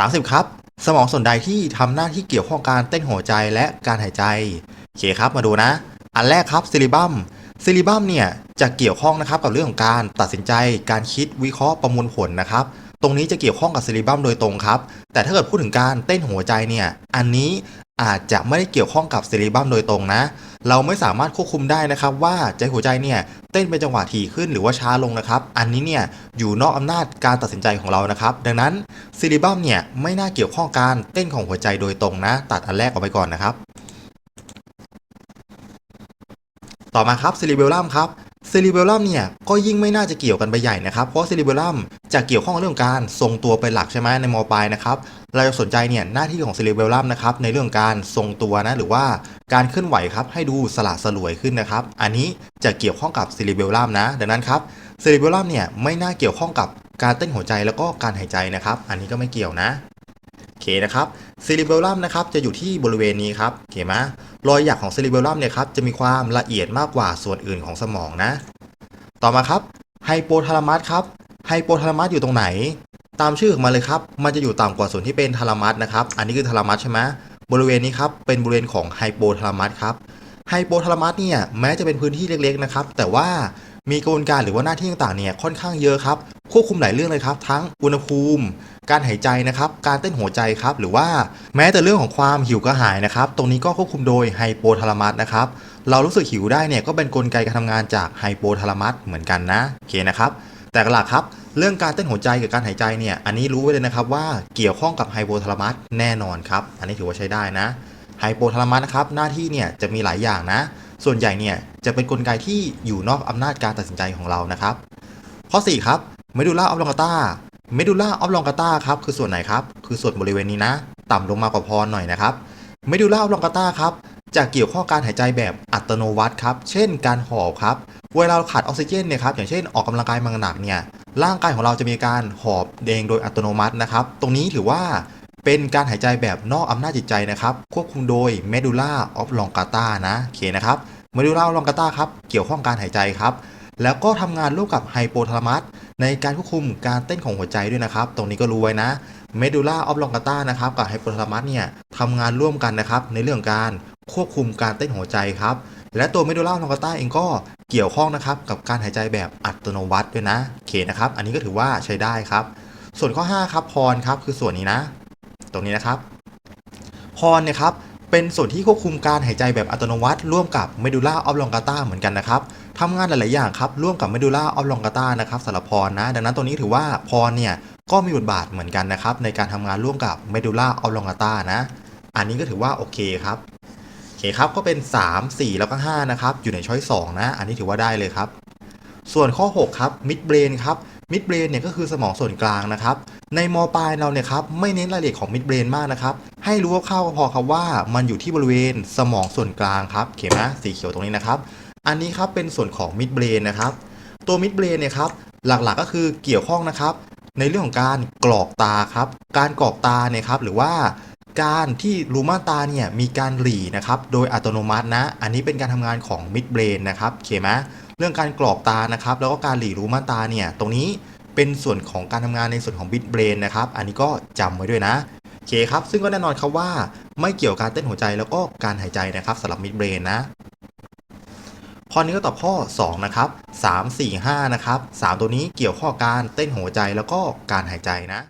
30 ครับ สมองส่วนใดที่ทำหน้าที่เกี่ยวข้องการเต้นหัวใจและการหายใจโอเคครับมาดูนะ อันแรกครับซิลิบัมซิลิบัมเนี่ยจะเกี่ยวข้องนะครับกับเรื่องของการตัดสินใจ การคิดวิเคราะห์ประมวลผลนะครับ ตรงนี้จะเกี่ยวข้องกับซิลิบัมโดยตรงครับ แต่ถ้าเกิดพูดถึงการเต้นหัวใจเนี่ย อันนี้ อาจจะไม่ได้เกี่ยวข้องกับซิลิบัมโดยตรงนะ เราไม่สามารถควบคุมได้นะครับว่าใจหัวใจเนี่ยเต้นเป็นจังหวะถี่ขึ้นหรือว่าช้าลงนะครับ อันนี้เนี่ยอยู่นอกอำนาจการตัดสินใจของเรานะครับ ดังนั้นซิลิบัมเนี่ยไม่น่าเกี่ยวข้องการเต้นของหัวใจโดยตรงนะ ตัดอันแรกออกไปก่อนนะครับ ต่อมาครับซิลิเบลัมครับ ซิลิเบลลัมเนี่ยก็ยิ่งไม่น่าจะเกี่ยวกันไปใหญ่นะครับ เพราะซิลิเบลลัมจะเกี่ยวข้องกับเรื่องการทรงตัวเป็นหลักใช่ไหมในมปลายนะครับ เราจะสนใจเนี่ยหน้าที่ของซิลิเบลลัมนะครับในเรื่องการทรงตัวนะหรือว่าการเคลื่อนไหวครับให้ดูสละสลวยขึ้นนะครับ อันนี้จะเกี่ยวข้องกับซิลิเบลลัมนะ ดังนั้นครับซิลิเบลลัมเนี่ยไม่น่าเกี่ยวข้องกับการเต้นหัวใจแล้วก็การหายใจนะครับ อันนี้ก็ไม่เกี่ยวนะ เคนะครับซิลิเบลลัมนะครับจะอยู่ที่บริเวณนี้ครับโอเคไหมรอยหยักของซิลิเบลัมเนี่ยครับจะมีความละเอียดมากกว่าส่วนอื่นของสมองนะ ต่อมาครับไฮโปทาลามัสครับไฮโปทาลามัสอยู่ตรงไหน ตามชื่อของมันเลยครับ มันจะอยู่ต่ำกว่าส่วนที่เป็นทาลามัสนะครับ อันนี้คือทาลามัสใช่ไหมบริเวณนี้ครับเป็นบริเวณของไฮโปทาลามัสครับไฮโปทาลามัสเนี่ยแม้จะเป็นพื้นที่เล็กๆนะครับแต่ว่ามีกระบวนการหรือว่าหน้าที่ต่างๆเนี่ยค่อนข้างเยอะครับ ควบคุมหลายเรื่องเลยครับ ทั้งอุณหภูมิ การหายใจนะครับ การเต้นหัวใจครับ หรือว่าแม้แต่เรื่องของความหิวกระหายนะครับ ตรงนี้ก็ควบคุมโดยไฮโปทาลามัสนะครับ เรารู้สึกหิวได้เนี่ยก็เป็นนกลไกการทำงานจากไฮโปทาลามัสเหมือนกันนะโอเคนะครับ แต่หลักครับเรื่องการเต้นหัวใจกับการหายใจเนี่ย อันนี้รู้ไว้เลยนะครับว่าเกี่ยวข้องกับไฮโปทาลามัสแน่นอนครับ อันนี้ถือว่าใช้ได้นะ ไฮโปทาลามัสนะครับหน้าที่เนี่ยจะมีหลายอย่างนะ ส่วนใหญ่เนี่ยจะเป็นนกลไกที่อยู่นอกอำนาจการตัดสินใจของเรานะครับ ข้อ 4 ครับ เมดูล่าออฟลองกาตาเมดูล่าออฟลองกาตาครับคือส่วนไหนครับคือส่วนบริเวณนี้นะ ต่ำลงมากว่าพรหน่อยนะครับเมดูล่าออฟลองกาตาครับจะเกี่ยวข้องการหายใจแบบอัตโนมัติครับ เช่นการหอบครับ เวลาเราขาดออกซิเจนเนี่ยครับ อย่างเช่นออกกำลังกายมาหนักเนี่ย ร่างกายของเราจะมีการหอบเองโดยอัตโนมัตินะครับ ตรงนี้ถือว่าเป็นการหายใจแบบนอกอำนาจจิตใจนะครับ ควบคุมโดย medulla oblongata นะโอเคนะครับ medulla oblongata ครับ เกี่ยวข้องการหายใจครับ แล้วก็ทำงานร่วมกับไฮโปทาลามัส ในการควบคุมการเต้นของหัวใจด้วยนะครับ ตรงนี้ก็รู้ไว้นะเมดูล่าออฟลองกาตานะครับกับไฮโปทาลามัสเนี่ยทำงานร่วมกันนะครับในเรื่องการควบคุมการเต้นหัวใจครับ และตัวเมดูล่าออฟลองกาตาเองก็เกี่ยวข้องนะครับกับการหายใจแบบอัตโนมัติด้วยนะโอเคนะครับ อันนี้ก็ถือว่าใช้ได้ครับ ส่วนข้อ 5 ครับพรครับคือส่วนนี้นะ ตรงนี้นะครับพรเนี่ยครับ เป็นส่วนที่ควบคุมการหายใจแบบอัตโนมัติ ร่วมกับเมดูล่าออฟลองกาตาเหมือนกันนะครับทำงานหลาย ๆ อย่างครับร่วมกับเมดูล่าออฟลองกาตานะครับสำหรับพรนะ ดังนั้นตรงนี้ถือว่าพรเนี่ยก็มีบทบาทเหมือนกันนะครับในการทำงานร่วมกับเมดูล่าออฟลองกาตานะ อันนี้ก็ถือว่าโอเคครับโอเคครับก็เป็น 3 4 แล้วก็5นะครับอยู่ในช้อย2นะ อันนี้ถือว่าได้เลยครับ ส่วนข้อ 6 ครับมิดเบรนครับ มิดเบรนเนี่ยก็คือสมองส่วนกลางนะครับ ในมปลายเราเนี่ยครับไม่เน้นรายละเอียดของมิดเบรนมากนะครับ ให้รู้คร่าวๆก็พอครับว่ามันอยู่ที่บริเวณสมองส่วนกลางครับเขียนนะสีเขียวตรงนี้นะครับ อันนี้ครับเป็นส่วนของมิดเบรนนะครับ ตัวมิดเบรนเนี่ยครับหลักๆก็คือเกี่ยวข้องนะครับ ในเรื่องของการกรอกตาครับ การกรอกตาเนี่ยครับหรือว่าการที่รูม่านตาเนี่ยมีการหลีนะครับ โดยอัตโนมัตินะ อันนี้เป็นการทำงานของมิดเบรนนะครับโอเคไหม เรื่องการกรอกตานะครับ แล้วก็การหลีรู้ม่านตาเนี่ย ตรงนี้เป็นส่วนของการทำงานในส่วนของมิดเบรนนะครับ อันนี้ก็จำไว้ด้วยนะโอเคครับ ซึ่งก็แน่นอนครับว่า ไม่เกี่ยวกับการเต้นหัวใจแล้วก็การหายใจนะครับสำหรับมิดเบรนนะข้อนี้ก็ตอบข้อ 2 นะครับ 3 4 5 นะครับ 3 ตัวนี้เกี่ยวข้อการเต้นหัวใจแล้วก็การหายใจนะ